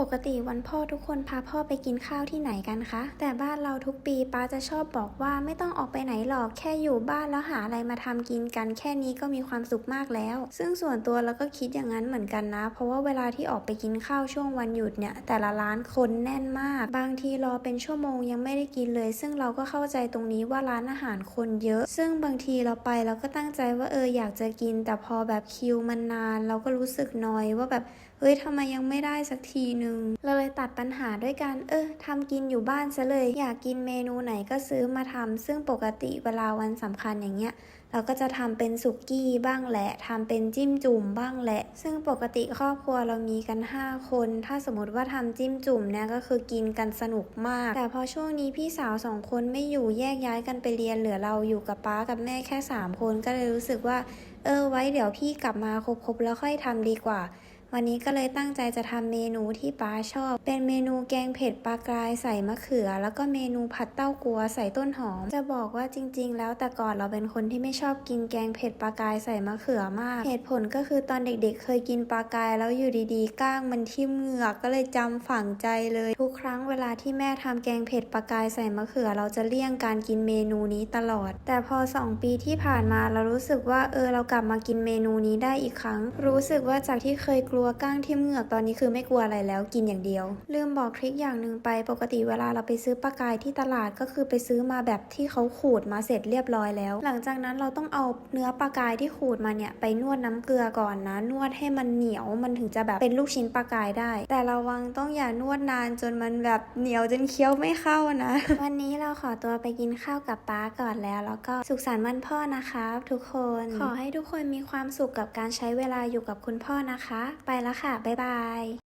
ปกติวันพ่อทุกคนพาพ่อไปกินข้าวที่ไหนกันคะ แต่บ้านเราทุกปีป้าจะชอบบอกว่าไม่ต้องออกไปไหนหรอกแค่อยู่บ้านแล้วหาอะไรมาทำกินกันแค่นี้ก็มีความสุขมากแล้ว ซึ่งส่วนตัวเราก็คิดอย่างนั้นเหมือนกันนะ เพราะว่าเวลาที่ออกไปกินข้าวช่วงวันหยุดเนี่ยแต่ละร้านคนแน่นมาก บางทีรอเป็นชั่วโมงยังไม่ได้กินเลย ซึ่งเราก็เข้าใจตรงนี้ว่าร้านอาหารคนเยอะ ซึ่งบางทีเราไปเราก็ตั้งใจว่าเอออยากจะกิน แต่พอแบบคิวมันนาน เราก็รู้สึกนอยว่าแบบเฮ้ยทำไมยังไม่ได้สักทีนึงเราเลยตัดปัญหาด้วยการเออทำกินอยู่บ้านซะเลย อยากกินเมนูไหนก็ซื้อมาทำซึ่งปกติเวลาวันสำคัญอย่างเงี้ยเราก็จะทำเป็นสุกี้บ้างแหละทำเป็นจิ้มจุ่มบ้างแหละ ซึ่งปกติครอบครัวเรามีกัน 5 คน ถ้าสมมติว่าทำจิ้มจุ่มเนี่ยก็คือกินกันสนุกมาก แต่พอช่วงนี้พี่สาวสองคนไม่อยู่แยกย้ายกันไปเรียนเหลือเราอยู่กับป้ากับแม่แค่ 3 คนก็เลยรู้สึกว่า เออไว้เดี๋ยวพี่กลับมาครบๆแล้วค่อยทำดีกว่า วันนี้ก็เลยตั้งใจจะทำเมนูที่ป้าชอบ เป็นเมนูแกงเผ็ดปลากรายใส่มะเขือ แล้วก็เมนูผัดเต้ากัวใส่ต้นหอม จะบอกว่าจริง ๆ แล้วแต่ก่อนเราเป็นคนที่ไม่ชอบกินแกงเผ็ดปลากรายใส่มะเขือมาก เหตุผลก็คือตอนเด็กๆ เคยกินปลากรายแล้วอยู่ดีๆ ก้างมันทิ่มเหงือกก็เลยจำฝังใจเลย ทุกครั้งเวลาที่แม่ทำแกงเผ็ดปลากรายใส่มะเขือ เราจะเลี่ยงการกินเมนูนี้ตลอด แต่พอสองปีที่ผ่านมาเรารู้สึกว่าเออเรากลับมากินเมนูนี้ได้อีกครั้ง รู้สึกว่าจากที่เคยกลัวก้างทิ่มเหงือกตอนนี้คือไม่กลัวอะไรแล้วกินอย่างเดียว ลืมบอกทริคอย่างหนึ่งไปปกติเวลาเราไปซื้อปลากายที่ตลาดก็คือไปซื้อมาแบบที่เขาขูดมาเสร็จเรียบร้อยแล้ว หลังจากนั้นเราต้องเอาเนื้อปลากายที่ขูดมาเนี่ยไปนวดน้ำเกลือก่อนนะ นวดให้มันเหนียวมันถึงจะแบบเป็นลูกชิ้นปลากายได้ แต่ระวังต้องอย่านวดนานจนมันแบบเหนียวจนเคี้ยวไม่เข้านะ วันนี้เราขอตัวไปกินข้าวกับป้าก่อนแล้ว แล้วก็สุขสันต์วันพ่อนะคะ ทุกคน ขอให้ทุกคนมีความสุขกับการใช้เวลาอยู่กับคุณพ่อนะคะไปแล้วค่ะ บ๊ายบาย